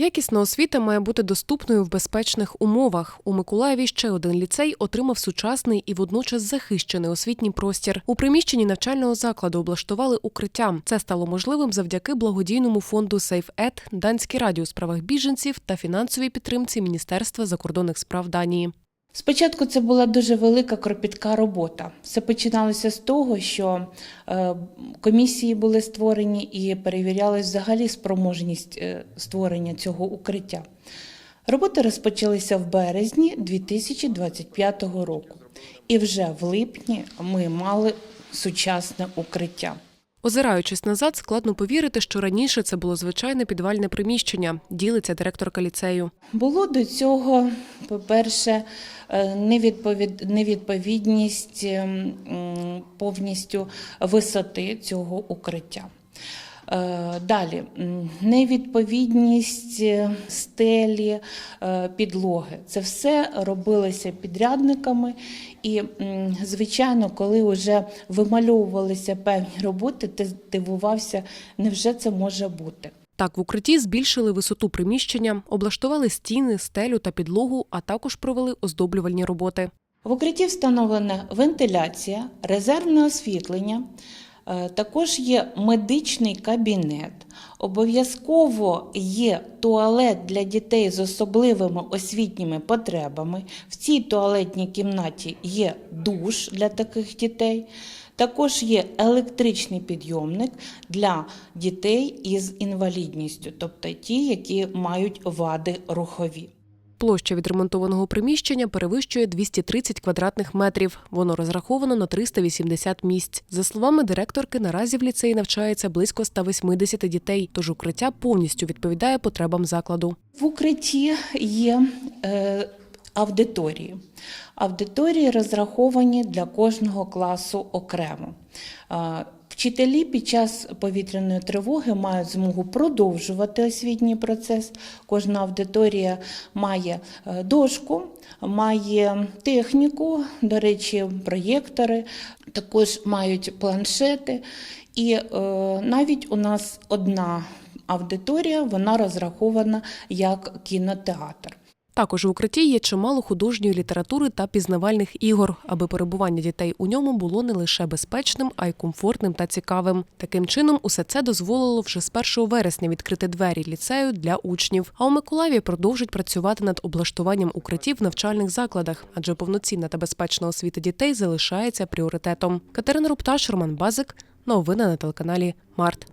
Якісна освіта має бути доступною в безпечних умовах. У Миколаєві ще один ліцей отримав сучасний і водночас захищений освітній простір. У приміщенні навчального закладу облаштували укриття. Це стало можливим завдяки благодійному фонду SafeEd, Данській раді у справах біженців та фінансовій підтримці Міністерства закордонних справ Данії. Спочатку це була дуже велика кропітка робота. Все починалося з того, що е, комісії були створені і перевірялась взагалі спроможність е, створення цього укриття. Роботи розпочалися в березні 2025 року, і вже в липні ми мали сучасне укриття. Озираючись назад, складно повірити, що раніше це було звичайне підвальне приміщення, ділиться директорка ліцею. Було до цього, по-перше, е, невідповідність ем, повністю висоти цього укриття. Е, Далі невідповідність е, стелі, е, підлоги. Це все робилося підрядниками. І, звичайно, коли вже вимальовувалися певні роботи, ти дивувався, невже це може бути. Так, в укритті збільшили висоту приміщення, облаштували стіни, стелю та підлогу, а також провели оздоблювальні роботи. В укритті встановлена вентиляція, резервне освітлення. Е, Також є медичний кабінет. Обов'язково є туалет для дітей з особливими освітніми потребами. В цій туалетній кімнаті є душ для таких дітей. Також є електричний підйомник для дітей із інвалідністю, тобто ті, які мають вади рухові. Площа відремонтованого приміщення перевищує 230 квадратних метрів. Воно розраховано на 380 місць. За словами директорки, наразі в ліцеї навчається близько 180 дітей, тож укриття повністю відповідає потребам закладу. В укритті є е, аудиторії. Аудиторії розраховані для кожного класу окремо. Вчителі під час повітряної тривоги мають змогу продовжувати освітній процес. Кожна аудиторія має е, дошку, має техніку, до речі, проєктори, також мають планшети. І е, навіть у нас одна аудиторія вона розрахована як кінотеатр. Також в укритті є чимало художньої літератури та пізнавальних ігор, аби перебування дітей у ньому було не лише безпечним, а й комфортним та цікавим. Таким чином, усе це дозволило вже з 1 вересня відкрити двері ліцею для учнів. А у Миколаєві продовжать працювати над облаштуванням укриттів в навчальних закладах, адже повноцінна та безпечна освіта дітей залишається пріоритетом. Катерина Рупташ, Роман Базик. Новини на телеканалі Март.